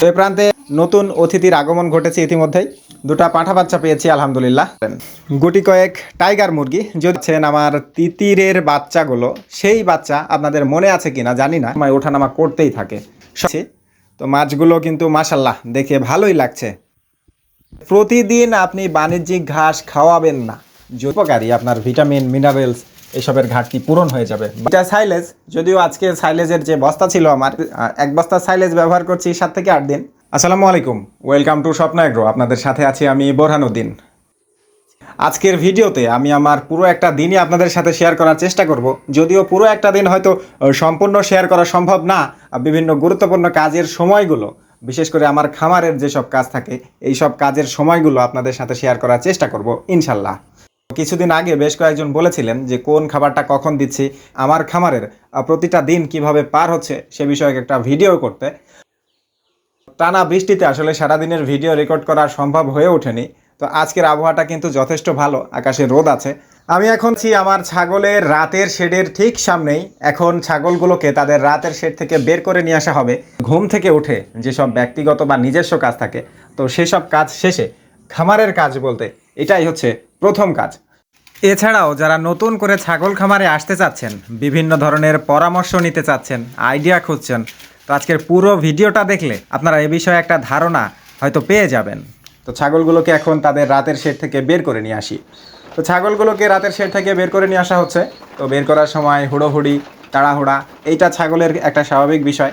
তো এ প্রান্তে নতুন অতিথির আগমন ঘটেছে ইতিমধ্যেই। দুটা পাঠা বাচ্চা পেয়েছি, আলহামদুলিল্লাহ। গুটি কয়েক টাইগার মুরগি, যদি আমার তিতিরের বাচ্চাগুলো, সেই বাচ্চা আপনাদের মনে আছে কিনা জানি না আমার ওঠানামা করতেই থাকে। তো মাছগুলো কিন্তু মাসাল্লাহ দেখে ভালোই লাগছে। প্রতিদিন আপনি বাণিজ্যিক ঘাস খাওয়াবেন না। উপকারী আপনার ভিটামিন, মিনারেলস এসবের ঘাটতি পূরণ হয়ে যাবে। এটা সাইলেজ যদিও আজকে সাইলেজের যে বস্তা ছিল আমার এক বস্তা সাইলেজ ব্যবহার করছি সাত থেকে আট দিন। আসসালামু আলাইকুম ওয়েলকাম টু স্বপ্ন এগ্রো আপনাদের সাথে আছি আমি বোরহানুদ্দিন। আজকের ভিডিওতে আমি আমার পুরো একটা দিনই আপনাদের সাথে শেয়ার করার চেষ্টা করব। যদিও পুরো একটা দিন হয়তো সম্পূর্ণ শেয়ার করা সম্ভব না বিভিন্ন গুরুত্বপূর্ণ কাজের সময়গুলো বিশেষ করে আমার খামারের যেসব কাজ থাকে এই সব কাজের সময়গুলো আপনাদের সাথে শেয়ার করার চেষ্টা করব ইনশাল্লাহ। কিছুদিন আগে বেশ কয়েকজন বলেছিলেন যে কোন খাবারটা কখন দিচ্ছি, আমার খামারের প্রতিটা দিন কীভাবে পার হচ্ছে সে বিষয়ে একটা ভিডিও করতে। টানা বৃষ্টিতে আসলে সারাদিনের ভিডিও রেকর্ড করা সম্ভব হয়ে ওঠেনি। তো আজকের আবহাওয়াটা কিন্তু যথেষ্ট ভালো, আকাশে রোদ আছে। আমি এখন ছি আমার ছাগলের রাতের শেডের ঠিক সামনেই। এখন ছাগলগুলোকে তাদের রাতের শেড থেকে বের করে নিয়ে আসা হবে। ঘুম থেকে উঠে যেসব ব্যক্তিগত বা নিজস্ব কাজ থাকে, তো সেসব কাজ শেষে খামারের কাজ বলতে এটাই হচ্ছে প্রথম কাজ। এছাড়াও যারা নতুন করে ছাগল খামারে আসতে চাচ্ছেন, বিভিন্ন ধরনের পরামর্শ নিতে চাচ্ছেন আইডিয়া খুঁজছেন, তো আজকের পুরো ভিডিওটা দেখলে আপনারা এ বিষয়ে একটা ধারণা হয়তো পেয়ে যাবেন। তো ছাগলগুলোকে এখন তাদের রাতের শেড থেকে বের করে নিয়ে আসি। তো ছাগলগুলোকে রাতের শেড থেকে বের করে নিয়ে আসা হচ্ছে। তো বের করার সময় হুড়োহুড়ি, তাড়াহুড়া, এইটা ছাগলের একটা স্বাভাবিক বিষয়।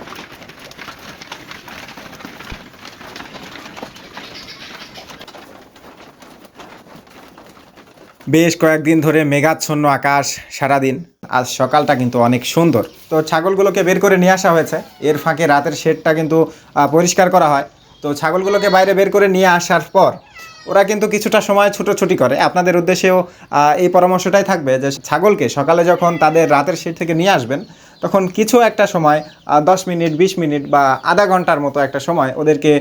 বেশ কয়েকদিন ধরে মেঘাচ্ছন্ন আকাশ সারাদিন। আজ সকালটা কিন্তু অনেক সুন্দর। তো ছাগলগুলোকে বের করে নিয়ে আসা হয়েছে। এর ফাঁকে রাতের শেডটা কিন্তু পরিষ্কার করা হয়। তো ছাগলগুলোকে বাইরে বের করে নিয়ে আসার পর ওরা কিন্তু কিছুটা সময় ছুটোছুটি করে। আপনাদের উদ্দেশ্যেও এই পরামর্শটাই থাকবে যে ছাগলকে সকালে যখন তাদের রাতের শেড থেকে নিয়ে আসবেন তখন কিছু একটা সময় দশ মিনিট, বিশ মিনিট বা আধা ঘণ্টার মতো একটা সময় ওদেরকে,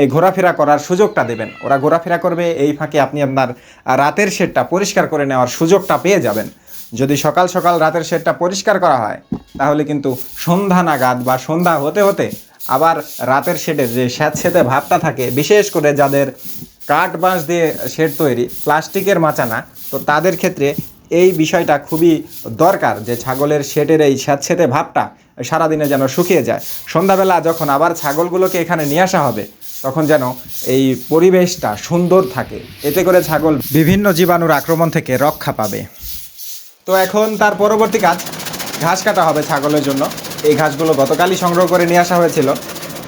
এই ঘোরাফেরা করার সুযোগটা দেবেন। ওরা ঘোরাফেরা করবে, এই ফাঁকে আপনি আপনার রাতের শেডটা পরিষ্কার করে নেওয়ার সুযোগটা পেয়ে যাবেন। যদি সকাল সকাল রাতের শেডটা পরিষ্কার করা হয়, তাহলে কিন্তু সন্ধ্যা নাগাদ বা সন্ধ্যা হতে হতে আবার রাতের শেডের যে স্যাঁতসেঁতে ভাবটা থাকে, বিশেষ করে যাদের কাঠ বাঁশ দিয়ে শেড তৈরি, প্লাস্টিকের মাচানা তো তাদের ক্ষেত্রে এই বিষয়টা খুবই দরকার যে ছাগলের শেডের এই স্যাঁতসেঁতে ভাবটা সারাদিনে যেন শুকিয়ে যায়। সন্ধ্যাবেলা যখন আবার ছাগলগুলোকে এখানে নিয়ে আসা হবে, তখন যেন এই পরিবেশটা সুন্দর থাকে। এতে করে ছাগল বিভিন্ন জীবাণুর আক্রমণ থেকে রক্ষা পাবে। তো এখন তার পরবর্তী কাজ, ঘাস কাটা হবে ছাগলের জন্য। এই ঘাসগুলো গতকালই সংগ্রহ করে নিয়ে আসা হয়েছিল।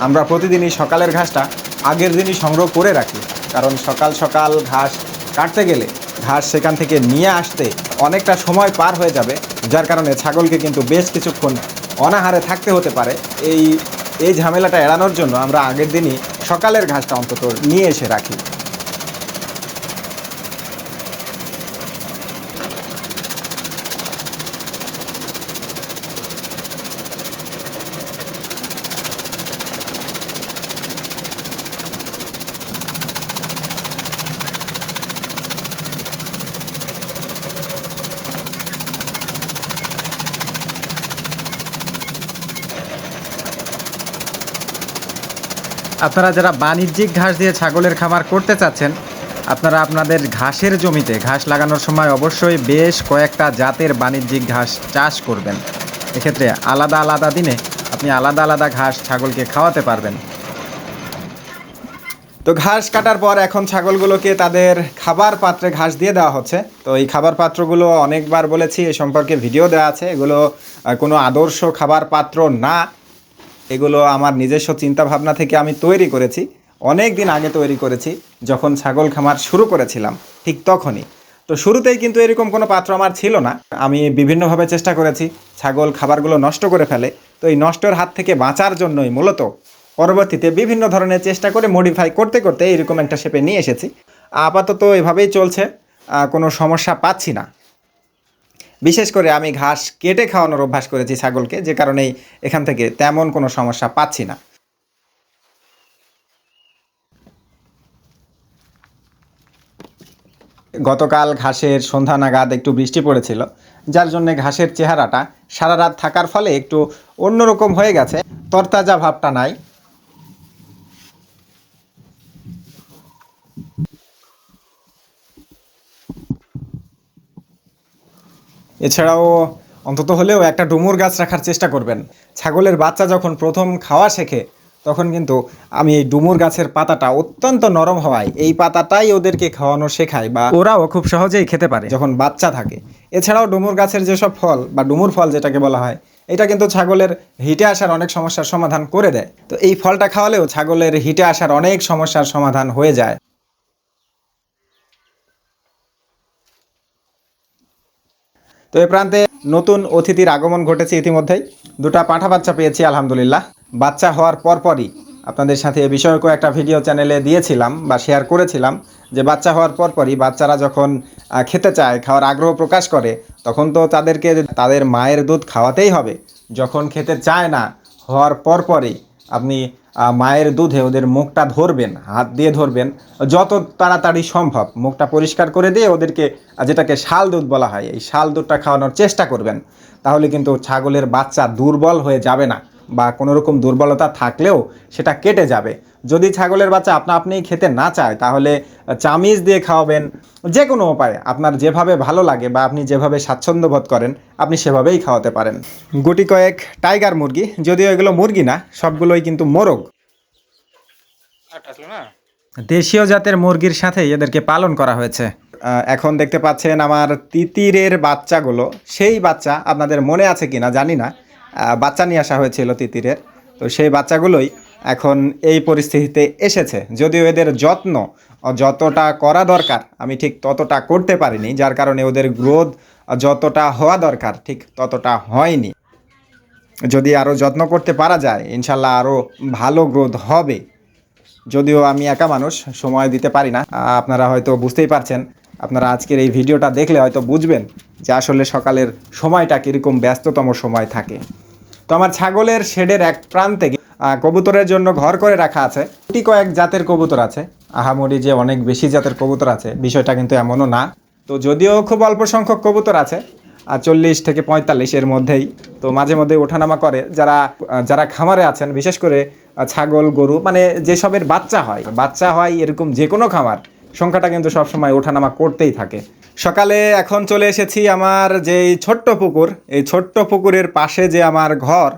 আমরা প্রতিদিনই সকালের ঘাসটা আগের দিনই সংগ্রহ করে রাখি। কারণ সকাল সকাল ঘাস কাটতে গেলে, ঘাস সেখান থেকে নিয়ে আসতে অনেকটা সময় পার হয়ে যাবে, যার কারণে ছাগলকে কিন্তু বেশ কিছুক্ষণ অনাহারে থাকতে হতে পারে। এই এই ঝামেলাটা এড়ানোর জন্য আমরা আগের দিনই সকালের ঘাসটা অন্তত নিয়ে এসে রাখি। আপনারা যারা বাণিজ্যিক ঘাস দিয়ে ছাগলের খামার করতে চাচ্ছেন, আপনারা আপনাদের ঘাসের জমিতে ঘাস লাগানোর সময় অবশ্যই বেশ কয়েকটা জাতের বাণিজ্যিক ঘাস চাষ করবেন। এক্ষেত্রে আলাদা আলাদা দিনে আপনি আলাদা আলাদা ঘাস ছাগলকে খাওয়াতে পারবেন। তো ঘাস কাটার পর এখন ছাগলগুলোকে তাদের খাবার পাত্রে ঘাস দিয়ে দেওয়া হচ্ছে। তো এই খাবার পাত্রগুলো অনেকবার বলেছি, এ সম্পর্কে ভিডিও দেওয়া আছে। এগুলো কোনো আদর্শ খাবার পাত্র না। এগুলো আমার নিজস্ব চিন্তা ভাবনা থেকে আমি তৈরি করেছি অনেক দিন আগে তৈরি করেছি, যখন ছাগল খামার শুরু করেছিলাম, ঠিক তখনই। তো শুরুতেই কিন্তু এরকম কোনো পাত্র আমার ছিল না। আমি বিভিন্নভাবে চেষ্টা করেছি ছাগল খাবারগুলো নষ্ট করে ফেলে, তো এই নষ্টের হাত থেকে বাঁচার জন্যই মূলত পরবর্তীতে বিভিন্ন ধরনের চেষ্টা করে মডিফাই করতে করতে এরকম একটা শেপে নিয়ে এসেছি। আপাতত এভাবেই চলছে কোনো সমস্যা পাচ্ছি না। বিশেষ করে আমি ঘাস কেটে খাওয়ানোর অভ্যাস করেছি ছাগলকে, যে কারণেই এখান থেকে তেমন কোনো সমস্যা পাচ্ছি না। গতকাল ঘাসের সন্ধ্যা নাগাদ একটু বৃষ্টি পড়েছিল, যার জন্য ঘাসের চেহারাটা সারা রাত থাকার ফলে একটু অন্যরকম হয়ে গেছে। তরতাজা ভাবটা নাই। এছাড়াও অন্তত হলেও একটা ডুমুর গাছ রাখার চেষ্টা করবেন। ছাগলের বাচ্চা যখন প্রথম খাওয়া শেখে তখন কিন্তু আমি এই ডুমুর গাছের পাতাটা অত্যন্ত নরম হওয়ায় এই পাতাটাই ওদেরকে খাওয়ানো শেখায় বা ওরাও খুব সহজেই খেতে পারে। যখন বাচ্চা থাকে। এছাড়াও ডুমুর গাছের যেসব ফল বা ডুমুর ফল যেটাকে বলা হয় এটা কিন্তু ছাগলের হিটে আসার অনেক সমস্যার সমাধান করে দেয়। তো এই ফলটা খাওয়ালেও ছাগলের হিটে আসার অনেক সমস্যার সমাধান হয়ে যায়। তো এ প্রান্তে নতুন অতিথির আগমন ঘটেছে ইতিমধ্যেই। দুটো পাঠা বাচ্চা পেয়েছি, আলহামদুলিল্লাহ। বাচ্চা হওয়ার পরপরই আপনাদের সাথে এ বিষয়কও একটা ভিডিও চ্যানেলে দিয়েছিলাম বা শেয়ার করেছিলাম যে বাচ্চা হওয়ার পরপরই বাচ্চারা যখন খেতে চায়, খাওয়ার আগ্রহ প্রকাশ করে, তখন তো তাদেরকে তাদের মায়ের দুধ খাওয়াতেই হবে। যখন খেতে চায় না, হওয়ার পরপরই আপনি মায়ের দুধে ওদের মুখটা ধরবেন, হাত দিয়ে ধরবেন, যত তাড়াতাড়ি সম্ভব। মুখটা পরিষ্কার করে দিয়ে ওদেরকে যেটাকে শাল দুধ বলা হয়, এই শাল দুধটা খাওয়ানোর চেষ্টা করবেন। তাহলে কিন্তু ছাগলের বাচ্চা দুর্বল হয়ে যাবে না। বা কোনো রকম দুর্বলতা থাকলেও সেটা কেটে যাবে। যদি ছাগলের বাচ্চা আপনা আপনিই খেতে না চায় তাহলে চামিচ দিয়ে খাওয়াবেন। যে কোনো উপায়ে আপনার যেভাবে ভালো লাগে বা আপনি যেভাবে স্বাচ্ছন্দ্য বোধ করেন আপনি সেভাবেই খাওয়াতে পারেন। গুটি কয়েক টাইগার মুরগি যদিও এগুলো মুরগি না সবগুলোই কিন্তু মোরগ। দেশীয় জাতের মুরগির সাথে এদেরকে পালন করা হয়েছে। এখন দেখতে পাচ্ছেন আমার তিতিরের বাচ্চাগুলো। সেই বাচ্চা আপনাদের মনে আছে কিনা জানি না। বাচ্চা নিয়ে আসা হয়েছিল তিতিরের। তো সেই বাচ্চাগুলোই এখন এই পরিস্থিতিতে এসেছে। যদিও এদের যত্ন যতটা করা দরকার, আমি ঠিক ততটা করতে পারিনি, যার কারণে ওদের গ্রোথ যতটা হওয়া দরকার, ঠিক ততটা হয়নি। যদি আরও যত্ন করতে পারা যায়, ইনশাল্লাহ আরও ভালো গ্রোথ হবে। যদিও আমি একা মানুষ, সময় দিতে পারি না। আপনারা হয়তো বুঝতেই পারছেন, আপনারা আজকের এই ভিডিওটা দেখলে হয়তো বুঝবেন যে আসলে সকালের সময়টা কীরকম ব্যস্ততম সময় থাকে। তো আমার ছাগলের শেডের এক প্রান্তে কবুতরের জন্য ঘর করে রাখা আছে। গুটি কয়েক জাতের কবুতর আছে। আহামরি যে অনেক বেশি জাতের কবুতর আছে, বিষয়টা কিন্তু এমনও না। তো যদিও খুব অল্প সংখ্যক কবুতর আছে, আর চল্লিশ থেকে পঁয়তাল্লিশ এর মধ্যেই, তো মাঝে মধ্যে ওঠানামা করে। যারা যারা খামারে আছেন, বিশেষ করে ছাগল, গরু মানে যেসবের বাচ্চা হয় বাচ্চা হয় এরকম যে কোনো খামার, সংখ্যাটা কিন্তু সবসময় ওঠানামা করতেই থাকে। সকালে এখন চলে এসেছি আমার যে ছোট্ট পুকুর। এই ছোট্ট পুকুরের পাশে যে আমার ঘর,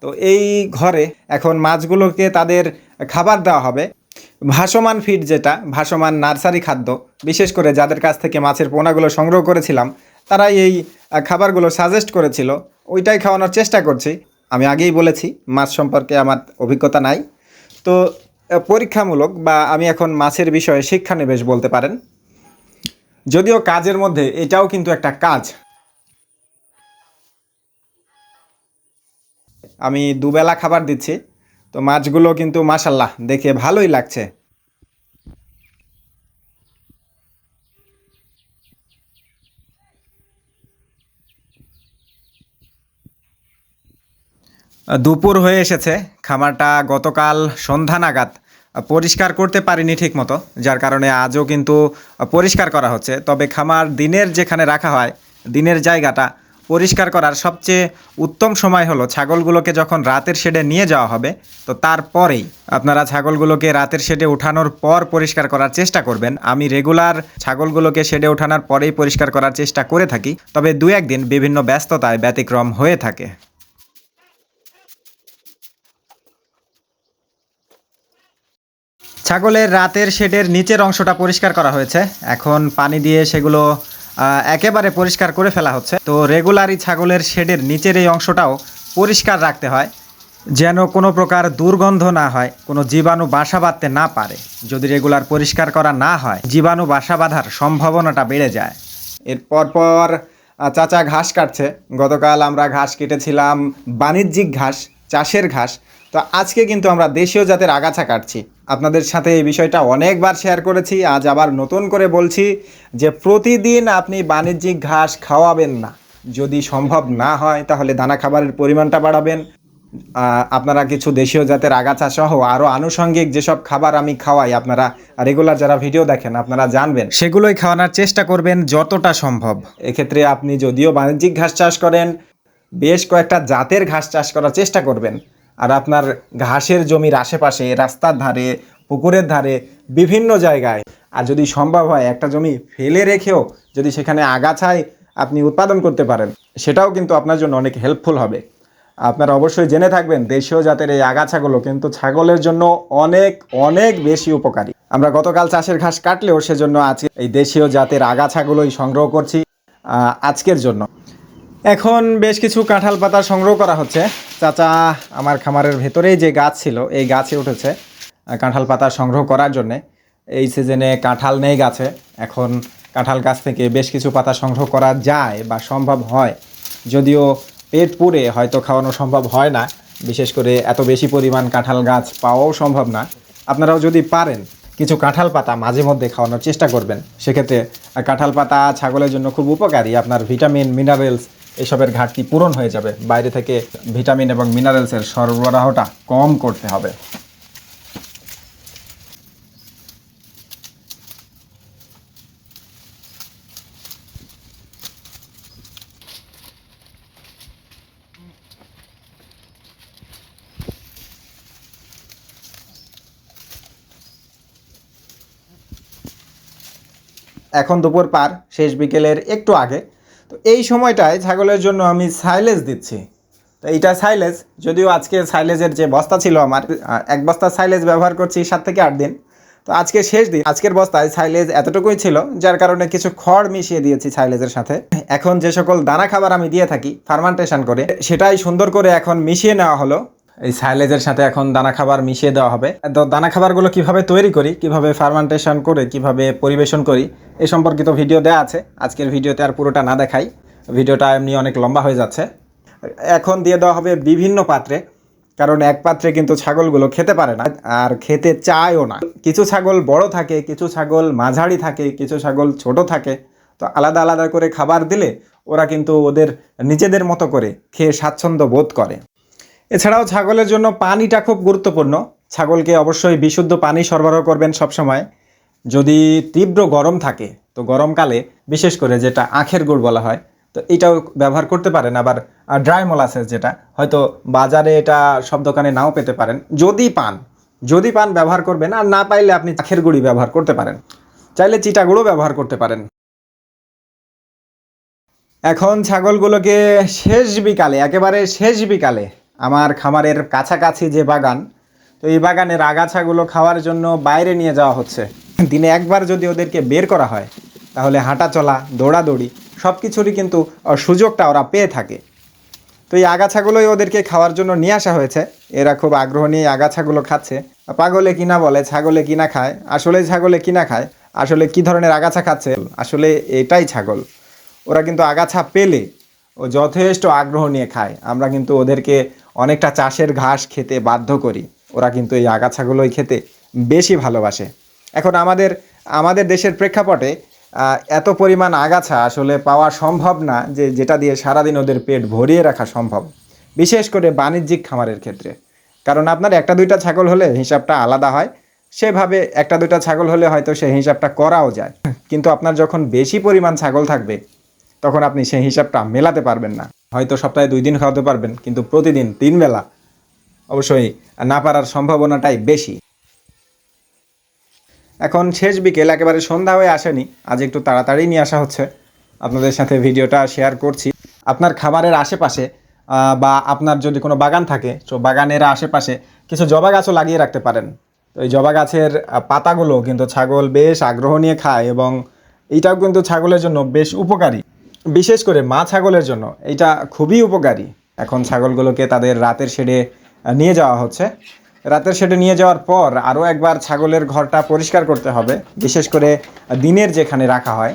তো এই ঘরে এখন মাছগুলোকে তাদের খাবার দেওয়া হবে। ভাসমান ফিড যেটা, ভাসমান নার্সারি খাদ্য, বিশেষ করে যাদের কাছ থেকে মাছের পোনাগুলো সংগ্রহ করেছিলাম তারা এই খাবারগুলো সাজেস্ট করেছিল। ওইটাই খাওয়ানোর চেষ্টা করছি। আমি আগেই বলেছি, মাছ সম্পর্কে আমার অভিজ্ঞতা নাই। তো, পরীক্ষামূলক বা আমি এখন মাছের বিষয়ে শিক্ষা শিক্ষানিবেশ বলতে পারেন। যদিও কাজের মধ্যে এটাও কিন্তু একটা কাজ। আমি দুবেলা খাবার দিচ্ছি, তো মাছগুলো কিন্তু মাশাল্লাহ দেখে ভালোই লাগছে। দুপুর হয়ে এসেছে, খামারটা গতকাল সন্ধ্যা নাগাদ। পরিষ্কার করতে পারিনি ঠিক মতো যার কারণে আজও কিন্তু পরিষ্কার করা হচ্ছে। তবে খামার দিনের যেখানে রাখা হয়, দিনের জায়গাটা পরিষ্কার করার সবচেয়ে উত্তম সময় হলো ছাগলগুলোকে যখন রাতের শেডে নিয়ে যাওয়া হবে, তো তারপরেই আপনারা ছাগলগুলোকে রাতের শেডে ওঠানোর পর পরিষ্কার করার চেষ্টা করবেন। আমি রেগুলার ছাগলগুলোকে শেডে ওঠানোর পরেই পরিষ্কার করার চেষ্টা করে থাকি, তবে দু একদিন বিভিন্ন ব্যস্ততায় ব্যতিক্রম হয়ে থাকে। ছাগলের রাতের শেডের নিচের অংশটা পরিষ্কার করা হয়েছে। এখন পানি দিয়ে সেগুলো একেবারে পরিষ্কার করে ফেলা হচ্ছে। তো রেগুলারই ছাগলের শেডের নিচের এই অংশটাও পরিষ্কার রাখতে হয়, যেন কোনো প্রকার দুর্গন্ধ না হয়, কোনো জীবাণু বাসা বাঁধতে না পারে। যদি রেগুলার পরিষ্কার করা না হয়, জীবাণু বাসা বাঁধার সম্ভাবনাটা বেড়ে যায়। এরপর পর চাচা ঘাস কাটছে। গতকাল আমরা ঘাস কেটেছিলাম বাণিজ্যিক ঘাস, চাষের ঘাস। তো আজকে কিন্তু আমরা দেশীয় জাতের আগাছা কাটছি। আপনাদের সাথে এই বিষয়টা অনেকবার শেয়ার করেছি, আজ আবার নতুন করে বলছি যে প্রতিদিন আপনি বাণিজ্যিক ঘাস খাওয়াবেন না। যদি সম্ভব না হয়, তাহলে দানা খাবারের পরিমাণটা বাড়াবেন। আপনারা কিছু দেশীয় জাতের আগাছা সহ আরও আনুষঙ্গিক যেসব খাবার আমি খাওয়াই, আপনারা রেগুলার যারা ভিডিও দেখেন, আপনারা জানবেন। সেগুলোই খাওয়ানোর চেষ্টা করবেন যতটা সম্ভব। এক্ষেত্রে আপনি যদিও বাণিজ্যিক ঘাস চাষ করেন, বেশ কয়েকটা জাতের ঘাস চাষ করার চেষ্টা করবেন। আর আপনার ঘাসের জমির আশেপাশে, রাস্তার ধারে, পুকুরের ধারে, বিভিন্ন জায়গায়। আর যদি সম্ভব হয় একটা জমি ফেলে রেখেও যদি সেখানে আগাছায় আপনি উৎপাদন করতে পারেন, সেটাও কিন্তু আপনার জন্য অনেক হেল্পফুল হবে। আপনারা অবশ্যই জেনে থাকবেন, দেশীয় জাতের এই আগাছাগুলো কিন্তু ছাগলের জন্য অনেক অনেক বেশি উপকারী। আমরা গতকাল চাষের ঘাস কাটলেও সেজন্য আজকে এই দেশীয় জাতের আগাছাগুলোই সংগ্রহ করছি আজকের জন্য। এখন বেশ কিছু কাঁঠাল পাতা সংগ্রহ করা হচ্ছে। চাচা, আমার খামারের ভেতরেই যে গাছ ছিল, এই গাছে উঠেছে কাঁঠাল পাতা সংগ্রহ করার জন্যে। এই সিজনে কাঁঠাল নেই গাছে। এখন কাঁঠাল গাছ থেকে বেশ কিছু পাতা সংগ্রহ করা যায় বা সম্ভব হয়। যদিও পেট পুড়ে হয়তো খাওয়ানো সম্ভব হয় না। বিশেষ করে এত বেশি পরিমাণ কাঁঠাল গাছ পাওয়াও সম্ভব না। আপনারাও যদি পারেন কিছু কাঁঠাল পাতা মাঝে মধ্যে খাওয়ানোর চেষ্টা করবেন। সেক্ষেত্রে কাঁঠাল পাতা ছাগলের জন্য খুব উপকারী। আপনার ভিটামিন, মিনারেলস এসবের ঘাটতি পূরণ হয়ে যাবে। বাইরে থেকে ভিটামিন এবং মিনারেলসের সরবরাহটা কম করতে হবে। এখন দুপুর পার, শেষ বিকেলের একটু আগে। তো এই সময়টায় ছাগলের জন্য আমি সাইলেজ দিচ্ছি। তো এইটা সাইলেজ যদিও আজকে সাইলেজের যে বস্তা ছিল আমার এক বস্তা সাইলেজ ব্যবহার করছি সাত থেকে আট দিন। তো আজকে শেষ দিন, আজকের বস্তায় সাইলেজ এতটুকুই ছিল, যার কারণে কিছু খড় মিশিয়ে দিয়েছি সাইলেজের সাথে। এখন যে সকল দানা খাবার আমি দিয়ে থাকি ফার্মান্টেশন করে, সেটাই সুন্দর করে এখন মিশিয়ে নেওয়া হলো। এই সাইলেজের সাথে এখন দানা খাবার মিশিয়ে দেওয়া হবে। তো দানা খাবারগুলো কীভাবে তৈরি করি, কীভাবে ফার্মান্টেশন করে, কীভাবে পরিবেশন করি, এ সম্পর্কিত ভিডিও দেওয়া আছে। আজকের ভিডিওতে আর পুরোটা না দেখাই। ভিডিওটা এমনি অনেক লম্বা হয়ে যাচ্ছে। এখন দিয়ে দেওয়া হবে বিভিন্ন পাত্রে, কারণ এক পাত্রে কিন্তু ছাগলগুলো খেতে পারে না আর খেতে চায়ও না। কিছু ছাগল বড় থাকে, কিছু ছাগল মাঝারি থাকে, কিছু ছাগল ছোট থাকে। তো আলাদা আলাদা করে খাবার দিলে ওরা কিন্তু ওদের নিজেদের মতো করে খেয়ে স্বাচ্ছন্দ্য বোধ করে। এছাড়াও ছাগলের জন্য পানিটা খুব গুরুত্বপূর্ণ। ছাগলকে অবশ্যই বিশুদ্ধ পানি সরবরাহ করবেন সবসময়। যদি তীব্র গরম থাকে, তো গরমকালে, বিশেষ করে যেটা আখের গুড় বলা হয়, তো এটাও ব্যবহার করতে পারেন। আবার ড্রাই মোলাসেস যেটা, হয়তো বাজারে এটা সব দোকানে নাও পেতে পারেন। যদি পান যদি পান ব্যবহার করবেন, আর না পাইলে আপনি আখের গুড়ি ব্যবহার করতে পারেন। চাইলে চিটা গুঁড়ো ব্যবহার করতে পারেন। এখন ছাগলগুলোকে শেষ বিকালে, একেবারে শেষ বিকালে আমার খামারের কাছাকাছি যে বাগান, তো এই বাগানের আগাছাগুলো খাওয়ার জন্য বাইরে নিয়ে যাওয়া হচ্ছে। দিনে একবার যদি ওদেরকে বের করা হয়, তাহলে হাঁটা চলা, দৌড়াদৌড়ি সব কিছুরই কিন্তু সুযোগটা ওরা পেয়ে থাকে। তো এই আগাছাগুলোই ওদেরকে খাওয়ার জন্য নিয়ে আসা হয়েছে। এরা খুব আগ্রহ নিয়ে আগাছাগুলো খাচ্ছে। পাগলে কিনা বলে, ছাগলে কিনা খায়। আসলে ছাগলে কিনা খায়, আসলে কি ধরনের আগাছা খাচ্ছে? আসলে এটাই ছাগল। ওরা কিন্তু আগাছা পেলে ও যথেষ্ট আগ্রহ নিয়ে খায়। আমরা কিন্তু ওদেরকে অনেকটা চাষের ঘাস খেতে বাধ্য করি। ওরা কিন্তু এই আগাছাগুলোই খেতে বেশি ভালোবাসে। এখন আমাদের আমাদের দেশের প্রেক্ষাপটে এত পরিমাণ আগাছা আসলে পাওয়া সম্ভব না যে যেটা দিয়ে সারাদিন ওদের পেট ভরিয়ে রাখা সম্ভব। বিশেষ করে বাণিজ্যিক খামারের ক্ষেত্রে। কারণ আপনার একটা দুইটা ছাগল হলে হিসাবটা আলাদা হয়, সেভাবে একটা দুইটা ছাগল হলে হয়তো সেই হিসাবটা করাও যায়। কিন্তু আপনার যখন বেশি পরিমাণ ছাগল থাকবে তখন আপনি সেই হিসাবটা মেলাতে পারবেন না। হয়তো সপ্তাহে দুই দিন খাওয়াতে পারবেন, কিন্তু প্রতিদিন তিন বেলা। অবশ্যই না পারার সম্ভাবনাটাই বেশি। এখন শেষ বিকেল, একেবারে সন্ধ্যা হয়ে আসেনি। আজ একটু তাড়াতাড়ি নিয়ে আসা হচ্ছে। আপনাদের সাথে ভিডিওটা শেয়ার করছি। আপনার খাবারের আশেপাশে বা আপনার যদি কোনো বাগান থাকে, তো বাগানের আশেপাশে কিছু জবা গাছও লাগিয়ে রাখতে পারেন। তো এই জবা গাছের পাতাগুলো কিন্তু ছাগল বেশ আগ্রহ নিয়ে খায় এবং এইটাও কিন্তু ছাগলের জন্য বেশ উপকারী। বিশেষ করে মা ছাগলের জন্য, এটা খুবই উপকারী। এখন ছাগলগুলোকে তাদের রাতের শেডে নিয়ে যাওয়া হচ্ছে। রাতের শেডে নিয়ে যাওয়ার পর আরও একবার ছাগলের ঘরটা পরিষ্কার করতে হবে। বিশেষ করে দিনের যেখানে রাখা হয়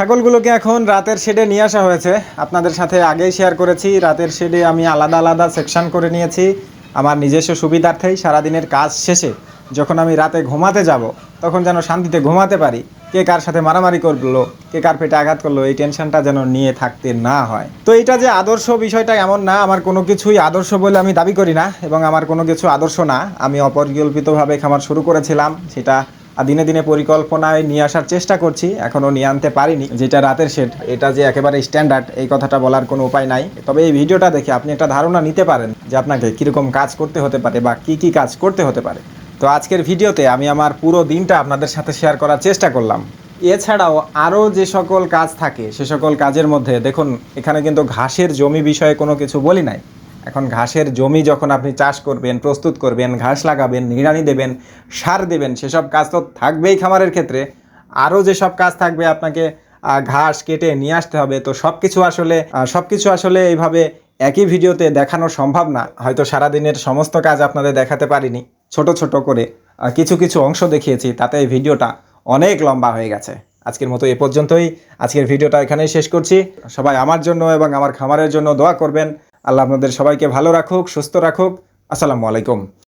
ছাগলগুলোকে এখন রাতের শেডে নিয়ে আসা হয়েছে। আপনাদের সাথে আগেই শেয়ার করেছি, রাতের শেডে আমি আলাদা আলাদা সেকশন করে নিয়েছি। আমার নিজস্ব সুবিধার্থেই সারাদিনের কাজ শেষে যখন আমি রাতে ঘুমাতে যাব, তখন যেন শান্তিতে ঘুমাতে পারি। কে কার সাথে মারামারি করল, কে কার পেটে আঘাত করল, এই টেনশনটা যেন নিয়ে থাকতে না হয়। তো এটা যে আদর্শ বিষয়টা এমন না, আমার কোনো কিছুই আদর্শ বলে আমি দাবি করি না এবং আমার কোনো কিছু আদর্শ না। আমি অপরিকল্পিতভাবে খামার শুরু করেছিলাম, সেটা দিনে দিনে পরিকল্পনায় নিয়ে আসার চেষ্টা করছি এখনও নিয়ে আনতে পারিনি। যেটা রাতের শেড, এটা যে একেবারে স্ট্যান্ডার্ড এই কথাটা বলার কোনো উপায় নাই। তবে এই ভিডিওটা দেখে আপনি একটা ধারণা নিতে পারেন যে আপনাকে কীরকম কাজ করতে হতে পারে বা কী কী কাজ করতে হতে পারে। তো আজকের ভিডিওতে আমি আমার পুরো দিনটা আপনাদের সাথে শেয়ার করার চেষ্টা করলাম। এছাড়াও আরও যে সকল কাজ থাকে, সে সকল কাজের মধ্যে দেখুন, এখানে কিন্তু ঘাসের জমি বিষয়ে কোনো কিছু বলি নাই। এখন ঘাসের জমি যখন আপনি চাষ করবেন, প্রস্তুত করবেন, ঘাস লাগাবেন, নিড়ানি দেবেন, সার দেবেন, সেসব কাজ তো থাকবেই খামারের ক্ষেত্রে। আরও যেসব কাজ থাকবে আপনাকে ঘাস কেটে নিয়ে আসতে হবে, তো সব কিছু আসলে সব কিছু আসলে এইভাবে একই ভিডিওতে দেখানো সম্ভব না। হয়তো সারাদিনের সমস্ত কাজ আপনাদের দেখাতে পারিনি। ছোট ছোট করে কিছু কিছু অংশ দেখিয়েছি, তাতে এই ভিডিওটা অনেক লম্বা হয়ে গেছে। আজকের মতো এ পর্যন্তই। আজকের ভিডিওটা এখানেই শেষ করছি। সবাই আমার জন্য এবং আমার খামারের জন্য দোয়া করবেন। আল্লাহ আপনাদের সবাইকে ভালো রাখুক সুস্থ রাখুক। আসসালামু আলাইকুম।